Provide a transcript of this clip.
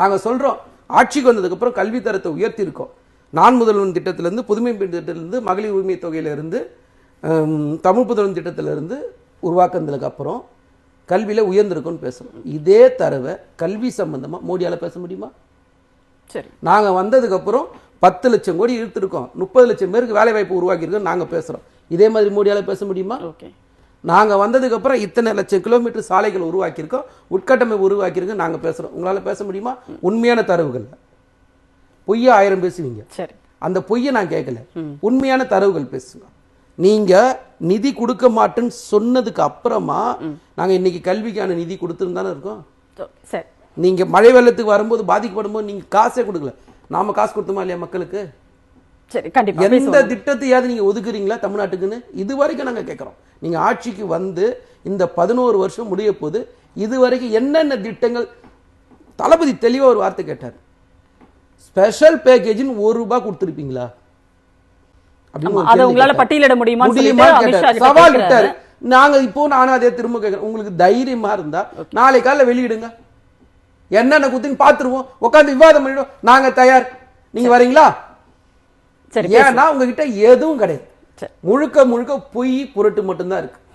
நாங்க சொல்றோம். ஆட்சிக்கு வந்ததுக்கு அப்புறம் கல்வி தரத்தை உயர்த்தி இருக்கோம் நான் முதல்வன் திட்டத்திலிருந்து புதுமை பெண் திட்டத்திலிருந்து மகளிர் உரிமை தொகையிலிருந்து தமிழ் புதல்வன் திட்டத்திலிருந்து உருவாக்குனதுக்கு அப்புறம் கல்வியில உயர்ந்திருக்கும்னு பேசுறோம். இதே தரவை கல்வி சம்பந்தமா மோடியால பேச முடியுமா? சரி. நாங்க வந்ததுக்கு அப்புறம் பத்து லட்சம் கோடி இழுத்துருக்கோம். முப்பது லட்சம் பேருக்கு வேலை வாய்ப்பு உருவாக்கியிருக்கோம் நாங்க பேசுறோம். இதே மாதிரி மோடியால பேச முடியுமா? ஓகே. நாங்க வந்ததுக்கு அப்புறம் இத்தனை லட்சம் கிலோமீட்டர் சாலைகள் உருவாக்கியிருக்கோம். உட்கட்டமைப்பு உருவாக்கியிருக்கோம் நாங்க பேசுறோம். உங்களால பேச முடியுமா? உண்மையான தரவுகள். பொய்யா ஆயிரம் பேசுவீங்க. சரி. அந்த பொய்யை நான் கேட்கல உண்மையான தரவுகள் பேசுங்க. நீங்க நிதி கொடுக்க மாட்டேன்னு சொன்னதுக்கு அப்புறமா நாங்க இன்னைக்கு கல்விக்கான நிதி கொடுத்துன்னு தானே இருக்கோம்? சரி. நீங்க மழை வெள்ளத்துக்கு வரும்போது பாதிக்கப்படும் போது நீங்க காசே கொடுக்கல. நாம காசு கொடுத்தோமா இல்லையா மக்களுக்கு? சரி கண்டிப்பா எந்த திட்டத்தையாவது நீங்க ஒதுக்குறீங்களா தமிழ்நாட்டுக்குன்னு? இது வரைக்கும் நாங்க கேட்கறோம் நீங்க ஆட்சிக்கு வந்து இந்த பதினோரு வருஷம் முடிய போது இது வரைக்கும் என்னென்ன திட்டங்கள்? தளபதி தெளிவா ஒரு வார்த்தை கேட்டார். ஸ்பெஷல் பேக்கேஜ்னு ஒரு ரூபாய் கொடுத்துருப்பீங்களா? உங்களால. பட்டியலிட முடியுமா சவால். விட்டாரு. நாங்க இப்போ நானும் அதே திரும்ப கேட்கறேன் உங்களுக்கு தைரியமா இருந்தா நாளை காலைல வெளியிடுங்க. என்னென்ன குத்துன்னு பாத்துருவோம். உட்காந்து விவாதம் பண்ணிடுவோம். நாங்க தயார். நீங்க வரீங்களா? சரி ஏன்னா உங்ககிட்ட எதுவும் கிடையாது. முழுக்க முழுக்க பொய் புரட்டு மட்டும்தான் இருக்கு.